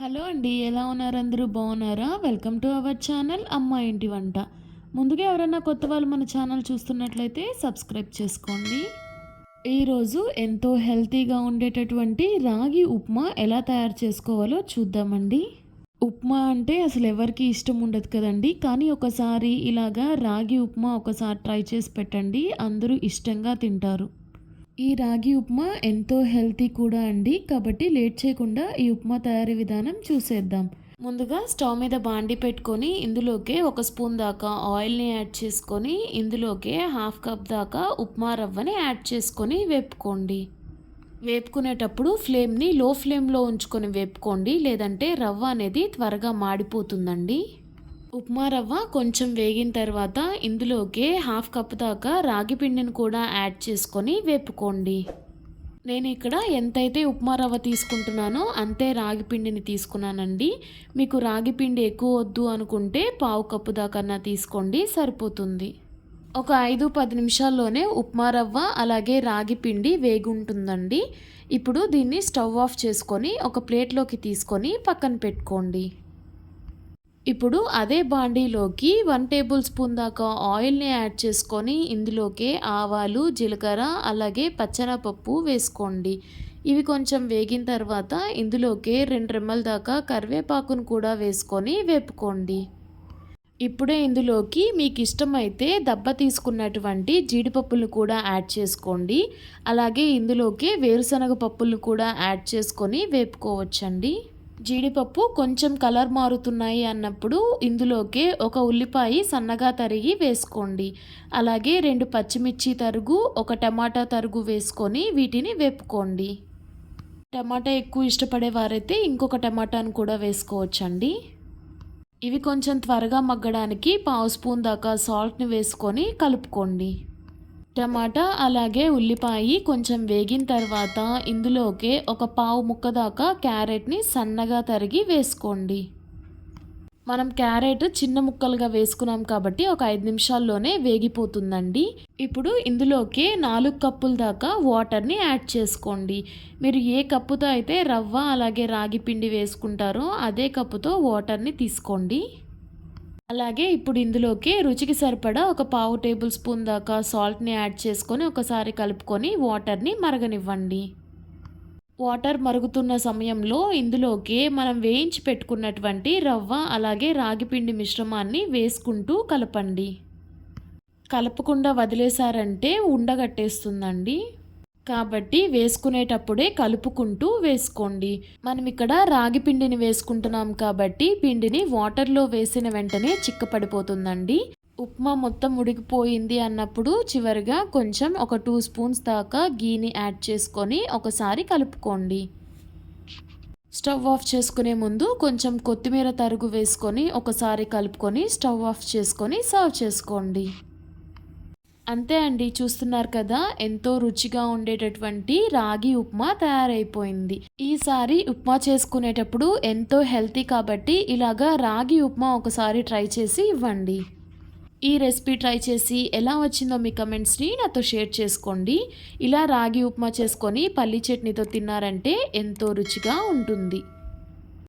Hello అండి ఎలా ఉన్నారు అందరూ? బాగున్నారా? వెల్కమ్ టు అవర్ ఛానల్ అమ్మ ఇంటి వంట. ముందుగా ఎవరైనా కొత్త వాళ్ళు మన ఛానల్ చూస్తున్నట్లయితే సబ్స్క్రైబ్ చేసుకోండి. ఈరోజు ఎంతో హెల్తీగా ఉండేటటువంటి రాగి ఉప్మా ఎలా తయారు చేసుకోవాలో చూద్దామండి. ఉప్మా అంటే అసలు ఎవరికి ఇష్టం ఉండదు కదండి. కానీ ఒకసారి ఇలాగా రాగి ఉప్మా ఒకసారి ట్రై చేసి పెట్టండి. అందరూ ఇష్టంగా తింటారు. ఈ రాగి ఉప్మా ఎంతో హెల్తీ కూడా అండి. కాబట్టి లేట్ చేయకుండా ఈ ఉప్మా తయారీ విధానం చూసేద్దాం. ముందుగా స్టవ్ మీద బాండి పెట్టుకొని ఇందులోకి ఒక స్పూన్ దాకా ఆయిల్ని యాడ్ చేసుకొని ఇందులోకే హాఫ్ కప్ దాకా ఉప్మా రవ్వని యాడ్ చేసుకొని వేపుకోండి. వేపుకునేటప్పుడు ఫ్లేమ్ని లో ఫ్లేమ్లో ఉంచుకొని వేపుకోండి. లేదంటే రవ్వ అనేది త్వరగా మాడిపోతుందండి. ఉప్మా రవ్వ కొంచెం వేగిన తర్వాత ఇందులోకి హాఫ్ కప్ దాకా రాగి పిండిని కూడా యాడ్ చేసుకొని వేపుకోండి. నేను ఇక్కడ ఎంతైతే ఉప్మా రవ్వ తీసుకుంటున్నానో అంతే రాగి పిండిని తీసుకున్నానండి. మీకు రాగి పిండి ఎక్కువ వద్దు అనుకుంటే పావు కప్పు దాకన్నా తీసుకోండి సరిపోతుంది. ఒక ఐదు పది నిమిషాల్లోనే ఉప్మా రవ్వ అలాగే రాగి పిండి వేగుంటుందండి. ఇప్పుడు దీన్ని స్టవ్ ఆఫ్ చేసుకొని ఒక ప్లేట్లోకి తీసుకొని పక్కన పెట్టుకోండి. ఇప్పుడు అదే బాండీలోకి వన్ టేబుల్ స్పూన్ దాకా ఆయిల్ని యాడ్ చేసుకొని ఇందులోకి ఆవాలు జీలకర్ర అలాగే పచ్చనపప్పు వేసుకోండి. ఇవి కొంచెం వేగిన తర్వాత ఇందులోకి రెండు రెమ్మల దాకా కరివేపాకును కూడా వేసుకొని వేపుకోండి. ఇప్పుడే ఇందులోకి మీకు ఇష్టమైతే దెబ్బ తీసుకున్నటువంటి జీడిపప్పులు కూడా యాడ్ చేసుకోండి. అలాగే ఇందులోకి వేరుశనగ పప్పులు కూడా యాడ్ చేసుకొని వేపుకోవచ్చండి. జీడిపప్పు కొంచెం కలర్ మారుతున్నాయి అన్నప్పుడు ఇందులోకి ఒక ఉల్లిపాయ సన్నగా తరిగి వేసుకోండి. అలాగే రెండు పచ్చిమిర్చి తరుగు ఒక టమాటా తరుగు వేసుకొని వీటిని వేపుకోండి. టమాటా ఎక్కువ ఇష్టపడే వారైతే ఇంకొక టమాటాను కూడా వేసుకోవచ్చండి. ఇవి కొంచెం త్వరగా మగ్గడానికి పావు స్పూన్ దాకా సాల్ట్ని వేసుకొని కలుపుకోండి. టమాటా అలాగే ఉల్లిపాయ కొంచెం వేగిన తర్వాత ఇందులోకి ఒక పావు ముక్క దాకా క్యారెట్ని సన్నగా తరిగి వేసుకోండి. మనం క్యారెట్ చిన్న ముక్కలుగా వేసుకున్నాం కాబట్టి ఒక ఐదు నిమిషాల్లోనే వేగిపోతుందండి. ఇప్పుడు ఇందులోకి నాలుగు కప్పుల దాకా వాటర్ని యాడ్ చేసుకోండి. మీరు ఏ కప్పుతో అయితే రవ్వ అలాగే రాగి పిండి వేసుకుంటారో అదే కప్పుతో వాటర్ని తీసుకోండి. అలాగే ఇప్పుడు ఇందులోకి రుచికి సరిపడా ఒక పావు టేబుల్ స్పూన్ దాకా సాల్ట్ని యాడ్ చేసుకొని ఒకసారి కలుపుకొని వాటర్ని మరగనివ్వండి. వాటర్ మరుగుతున్న సమయంలో ఇందులోకి మనం వేయించి పెట్టుకున్నటువంటి రవ్వ అలాగే రాగిపిండి మిశ్రమాన్ని వేసుకుంటూ కలపండి. కలపకుండా వదిలేశారంటే ఉండగట్టేస్తుందండి. కాబట్టి వేసుకునేటప్పుడే కలుపుకుంటూ వేసుకోండి. మనం ఇక్కడ రాగి పిండిని వేసుకుంటున్నాం కాబట్టి పిండిని వాటర్లో వేసిన వెంటనే చిక్కపడిపోతుందండి. ఉప్మా మొత్తం ఉడికిపోయింది అన్నప్పుడు చివరిగా కొంచెం ఒక టూ స్పూన్స్ దాకా గీని యాడ్ చేసుకొని ఒకసారి కలుపుకోండి. స్టవ్ ఆఫ్ చేసుకునే ముందు కొంచెం కొత్తిమీర తరుగు వేసుకొని ఒకసారి కలుపుకొని స్టవ్ ఆఫ్ చేసుకొని సర్వ్ చేసుకోండి. అంతే అండి చూస్తున్నారు కదా ఎంతో రుచిగా ఉండేటటువంటి రాగి ఉప్మా తయారైపోయింది. ఈసారి ఉప్మా చేసుకునేటప్పుడు ఎంతో హెల్తీ కాబట్టి ఇలాగా రాగి ఉప్మా ఒకసారి ట్రై చేసి ఇవ్వండి. ఈ రెసిపీ ట్రై చేసి ఎలా వచ్చిందో మీ కమెంట్స్ని నాతో షేర్ చేసుకోండి. ఇలా రాగి ఉప్మా చేసుకొని పల్లి చట్నీతో తిన్నారంటే ఎంతో రుచిగా ఉంటుంది.